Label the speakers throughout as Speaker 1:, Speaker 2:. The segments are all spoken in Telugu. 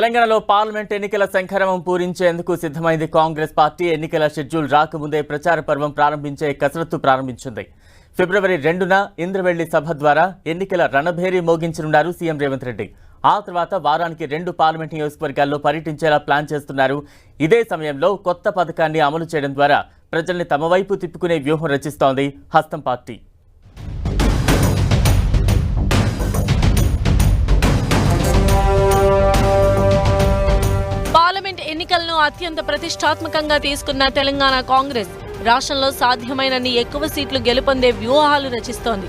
Speaker 1: తెలంగాణలో పార్లమెంట్ ఎన్నికల సంఖరమం పూరించేందుకు సిద్ధమైంది కాంగ్రెస్ పార్టీ. ఎన్నికల షెడ్యూల్ రాకముందే ప్రచార పర్వం ప్రారంభించే కసరత్తు ప్రారంభించింది. ఫిబ్రవరి రెండున ఇంద్రవెల్లి సభ ద్వారా ఎన్నికల రణభేరీ మోగించనున్నారు సీఎం రేవంత్ రెడ్డి. ఆ తర్వాత వారానికి రెండు పార్లమెంట్ నియోజకవర్గాల్లో పర్యటించేలా ప్లాన్ చేస్తున్నారు. ఇదే సమయంలో కొత్త పథకాన్ని అమలు చేయడం ద్వారా ప్రజల్ని తమ వైపు తిప్పుకునే వ్యూహం రచిస్తోంది హస్తం పార్టీ.
Speaker 2: అత్యంత ప్రతిష్టాత్మకంగా తీసుకున్న తెలంగాణ కాంగ్రెస్ రాష్ట్రంలో సాధ్యమైనన్ని ఎక్కువ సీట్లు గెలుపొందే వ్యూహాలు రచిస్తోంది.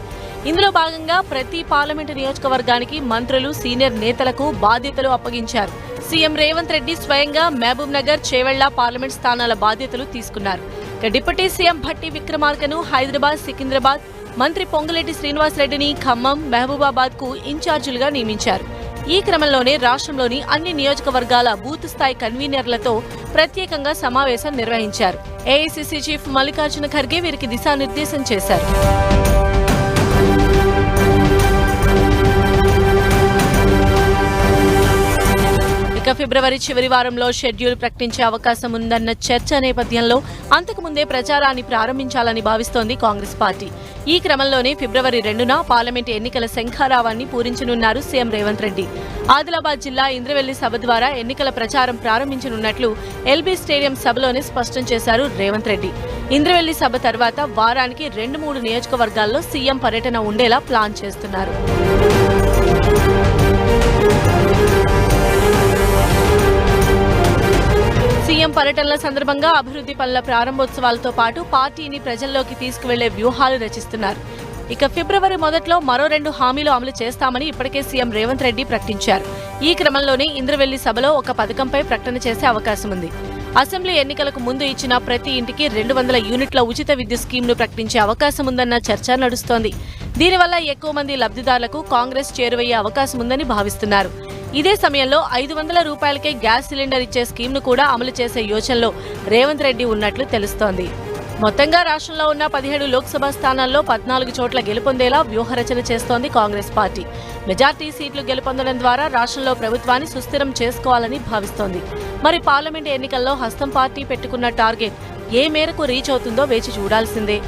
Speaker 2: ఇందులో భాగంగా ప్రతి పార్లమెంటు నియోజకవర్గానికి మంత్రులు సీనియర్ నేతలకు బాధ్యతలు అప్పగించారు. సీఎం రేవంత్ రెడ్డి స్వయంగా మహబూబ్ నగర్ చేవెళ్ళ పార్లమెంట్ స్థానాల బాధ్యతలు తీసుకున్నారు. ఇక డిప్యూటీ సీఎం భట్టి విక్రమార్కను హైదరాబాద్ సికింద్రాబాద్ మంత్రి పొంగులేటి శ్రీనివాసరెడ్డిని ఖమ్మం మహబూబాబాద్కు ఇన్ఛార్జీలుగా నియమించారు. ఈ క్రమంలోనే రాష్ట్రంలోని అన్ని నియోజకవర్గాల బూత్ స్థాయి కన్వీనర్లతో ప్రత్యేకంగా సమావేశం నిర్వహించారు. ఏఐసిసి చీఫ్ మల్లికార్జున ఖర్గే వీరికి దిశానిర్దేశం చేశారు. ఫిబ్రవరి చివరి వారంలో షెడ్యూల్ ప్రకటించే అవకాశం ఉందన్న చర్చ నేపథ్యంలో అంతకుముందే ప్రచారాన్ని ప్రారంభించాలని భావిస్తోంది కాంగ్రెస్ పార్టీ. ఈ క్రమంలోనే ఫిబ్రవరి రెండున పార్లమెంట్ ఎన్నికల శంఖారావాన్ని పూరించనున్నారు సీఎం రేవంత్ రెడ్డి. ఆదిలాబాద్ జిల్లా ఇంద్రవెల్లి సభ ద్వారా ఎన్నికల ప్రచారం ప్రారంభించనున్నట్లు ఎల్బీ స్టేడియం సభలోనే స్పష్టం చేశారు రేవంత్ రెడ్డి. ఇంద్రవెల్లి సభ తర్వాత వారానికి రెండు మూడు నియోజకవర్గాల్లో సీఎం పర్యటన ఉండేలా ప్లాన్ చేస్తున్నారు. పర్యటనల సందర్భంగా అభివృద్ధి పనుల ప్రారంభోత్సవాలతో పాటు పార్టీని ప్రజల్లోకి తీసుకువెళ్ళే వ్యూహాలు రచిస్తున్నారు. ఇక ఫిబ్రవరి మొదట్లో మరో రెండు హామీలు అమలు చేస్తామని ఇప్పటికే సీఎం రేవంత్ రెడ్డి ప్రకటించారు. ఈ క్రమంలోనే ఇంద్రవెల్లి సభలో ఒక పథకంపై ప్రకటన చేసే అవకాశం ఉంది. అసెంబ్లీ ఎన్నికలకు ముందు ఇచ్చిన ప్రతి ఇంటికి రెండు వందల యూనిట్ల ఉచిత విద్యుత్ స్కీమ్ను ప్రకటించే అవకాశం ఉందన్న చర్చ నడుస్తోంది. దీనివల్ల ఎక్కువ మంది లబ్ధిదారులకు కాంగ్రెస్ చేరువయ్యే అవకాశం ఉందని భావిస్తున్నారు. ఇదే సమయంలో ఐదు వందల రూపాయలకే గ్యాస్ సిలిండర్ ఇచ్చే స్కీమ్ను కూడా అమలు చేసే యోచనలో రేవంత్ రెడ్డి ఉన్నట్లు తెలుస్తోంది. మొత్తంగా రాష్ట్రంలో ఉన్న పదిహేడు లోక్సభ స్థానాల్లో పద్నాలుగు చోట్ల గెలుపొందేలా వ్యూహరచన చేస్తోంది కాంగ్రెస్ పార్టీ. మెజార్టీ సీట్లు గెలుపొందడం ద్వారా రాష్ట్రంలో ప్రభుత్వాన్ని సుస్థిరం చేసుకోవాలని భావిస్తోంది. మరి పార్లమెంట్ ఎన్నికల్లో హస్తం పార్టీ పెట్టుకున్న టార్గెట్ ఏ మేరకు రీచ్ అవుతుందో వేచి చూడాల్సిందే.